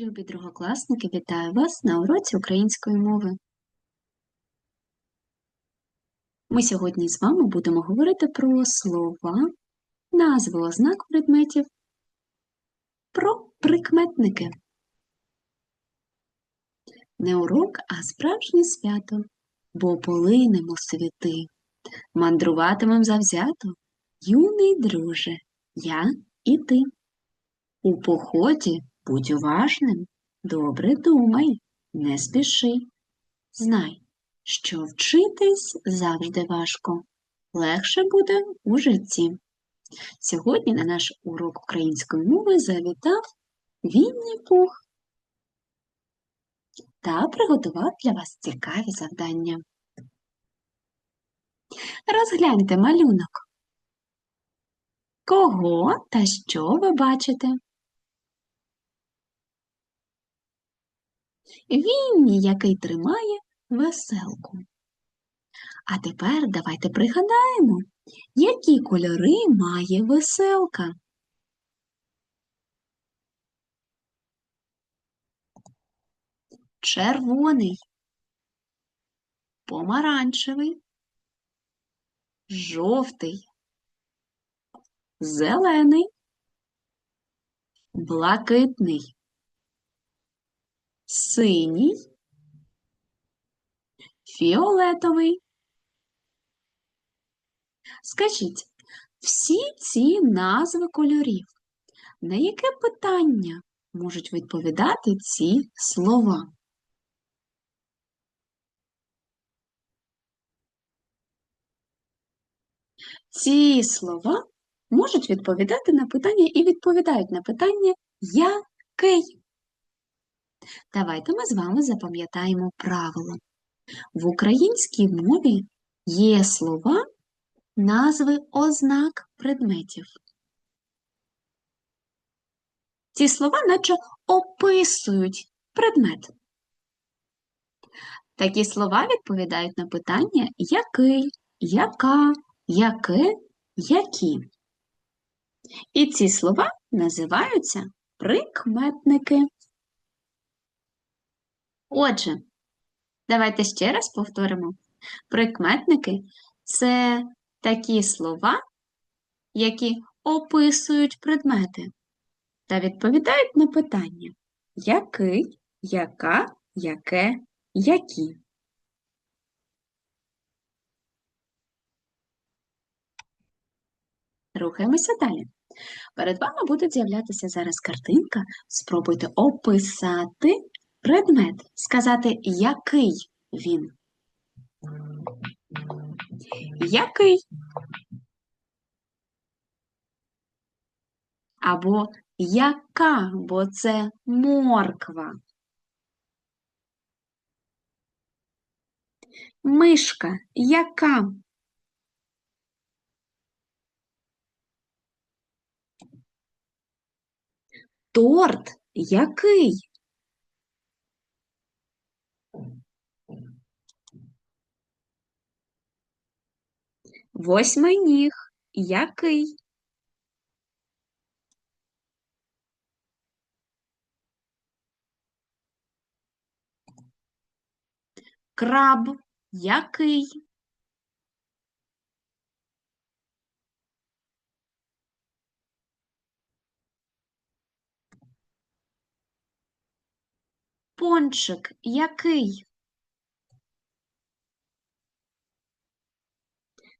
Любі другокласники, вітаю вас на уроці української мови. Ми сьогодні з вами будемо говорити про слова, назви ознак предметів, про прикметники. Не урок, а справжнє свято, бо полинемо світи. Мандруватимем завзято, юний друже, я і ти. У поході будь уважним, добре думай, не спіши. Знай, що вчитись завжди важко, легше буде у житті. Сьогодні на наш урок української мови завітав Вінні Пух та приготував для вас цікаві завдання. Розгляньте малюнок. Кого та що ви бачите? Вінні, який тримає веселку. А тепер давайте пригадаємо, які кольори має веселка. Червоний, помаранчевий, жовтий, зелений, блакитний, синій, фіолетовий. Скажіть, всі ці назви кольорів, на яке питання можуть відповідати ці слова? Ці слова можуть відповідати на питання і відповідають на питання який. Давайте ми з вами запам'ятаємо правило. В українській мові є слова, назви ознак предметів. Ці слова наче описують предмет. Такі слова відповідають на питання який, яка, яке, які. І ці слова називаються прикметники. Отже, давайте ще раз повторимо. Прикметники це такі слова, які описують предмети та відповідають на питання який, яка, яке, які. Рухаємося далі. Перед вами буде з'являтися зараз картинка. Спробуйте описати предмет, сказати, який він. Який? Або яка, бо це морква. Мишка яка? Торт який? Восьминіг який? Краб який? Пончик який?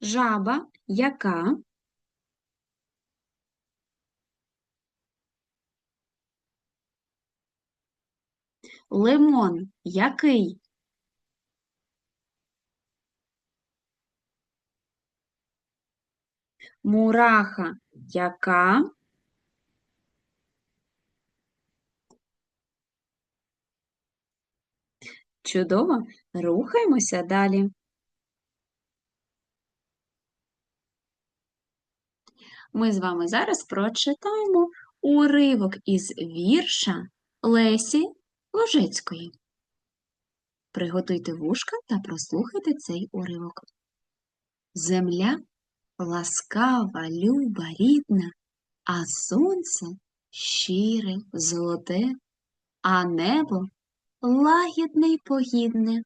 Жаба яка? Лимон який? Мураха яка? Чудово, рухаємося далі. Ми з вами зараз прочитаємо уривок із вірша Лесі Ложецької. Приготуйте вушка та прослухайте цей уривок. Земля ласкава, люба, рідна, а сонце щире, золоте, а небо лагідне й погідне,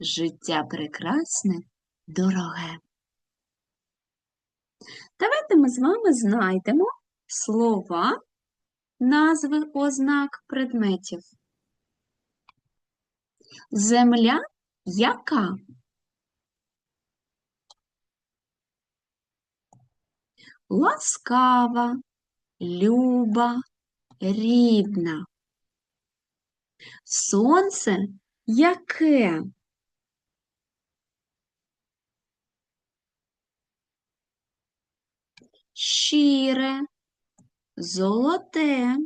життя прекрасне, дороге. Давайте ми з вами знайдемо слова, назви ознак предметів. Земля яка? Ласкава, люба, рідна. Сонце яке? Щире, золоте.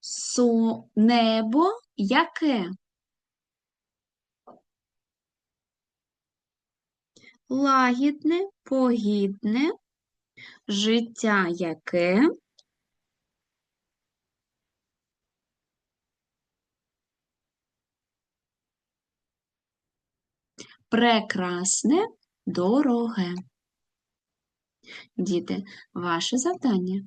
Со небо яке? Лагідне, погідне, життя яке? Прекрасне, дороге. Діти, ваше завдання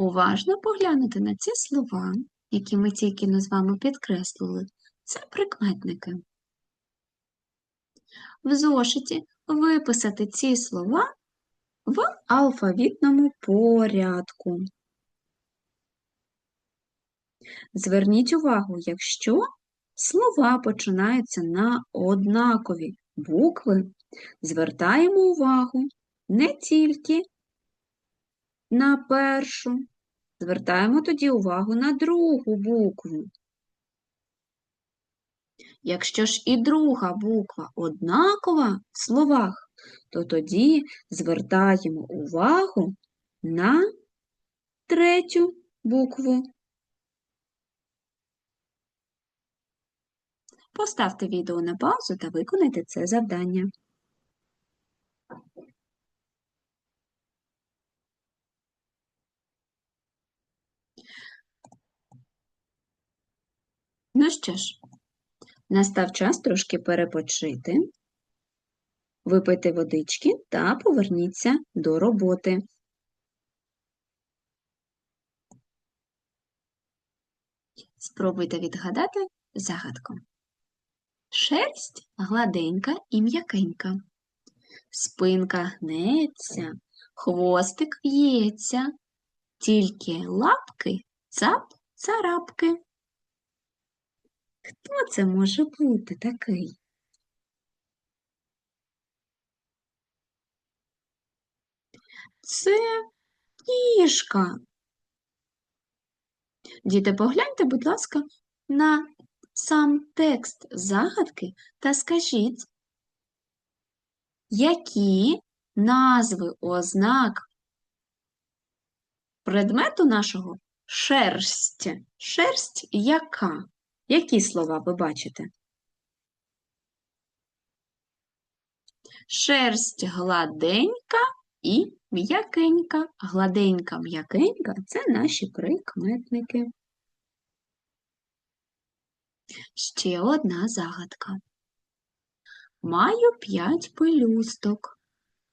уважно поглянути на ці слова, які ми тільки не з вами підкреслили. Це прикметники. В зошиті виписати ці слова в алфавітному порядку. Зверніть увагу, якщо слова починаються на однакові букви, звертаємо увагу не тільки на першу, звертаємо тоді увагу на другу букву. Якщо ж і друга буква однакова в словах, то тоді звертаємо увагу на третю букву. Поставте відео на паузу та виконайте це завдання. Ну що ж, настав час трошки перепочити, випийте водички та поверніться до роботи. Спробуйте відгадати загадку. Шерсть гладенька і м'якенька, спинка гнеться, хвостик в'ється, тільки лапки цап-царапки. Хто це може бути такий? Це кішка. Діти, погляньте, будь ласка, на сам текст загадки та скажіть, які назви ознак предмету нашого шерсть. Шерсть яка? Які слова ви бачите? Шерсть гладенька і м'якенька. Гладенька, м'якенька це наші прикметники. Ще одна загадка. Маю п'ять пелюсток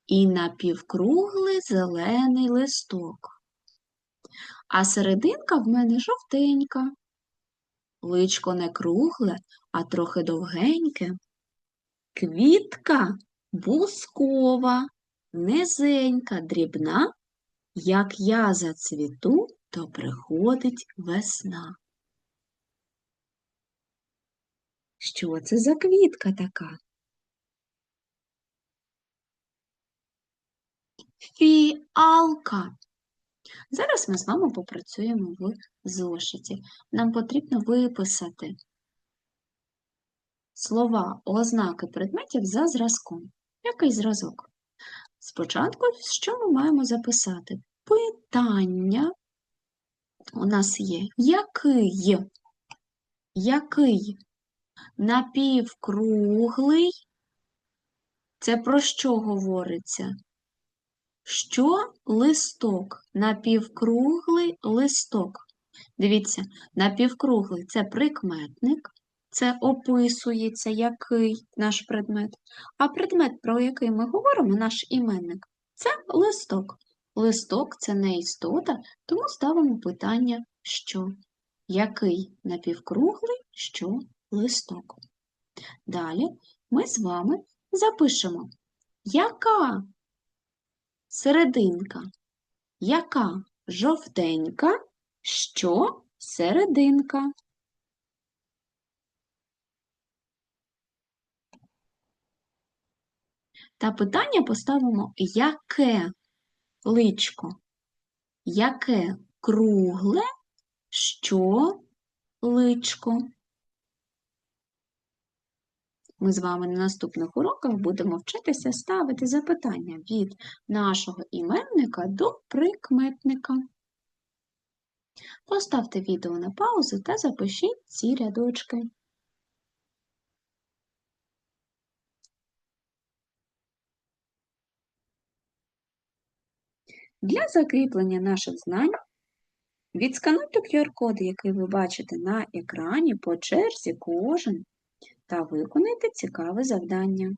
і напівкруглий зелений листок, а серединка в мене жовтенька. Личко не кругле, а трохи довгеньке. Квітка бускова, низенька, дрібна, як я зацвіту, то приходить весна. Що це за квітка така? Фіалка. Зараз ми з вами попрацюємо в зошиті. Нам потрібно виписати слова, ознаки предметів за зразком. Який зразок? Спочатку, що ми маємо записати? Питання у нас є який? Який? Напівкруглий. Це про що говориться? Що листок? Напівкруглий листок. Дивіться, напівкруглий це прикметник, це описується який наш предмет. А предмет, про який ми говоримо, наш іменник, Це листок. Листок це не істота, тому ставимо питання що. Який напівкруглий, що листок. Далі ми з вами запишемо, яка серединка, яка жовтенька, що серединка. Та питання поставимо яке личко, яке кругле, що личко. Ми з вами на наступних уроках будемо вчитися ставити запитання від нашого іменника до прикметника. Поставте відео на паузу та запишіть ці рядочки. Для закріплення наших знань відскануйте QR-код, який ви бачите на екрані по черзі кожен, та виконайте цікаве завдання.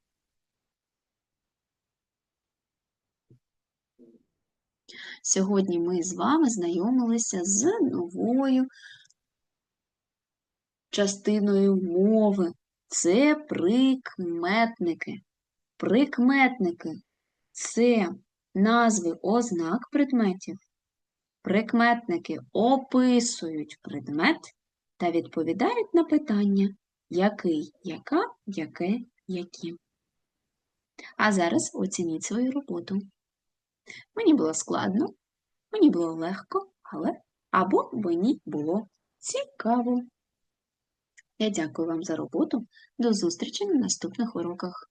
Сьогодні ми з вами знайомилися з новою частиною мови. Це прикметники. Прикметники це назви ознак предметів. Прикметники описують предмет та відповідають на питання який, яка, яке, які. А зараз оцініть свою роботу. Мені було складно, мені було легко, але або мені було цікаво. Я дякую вам за роботу. До зустрічі на наступних уроках.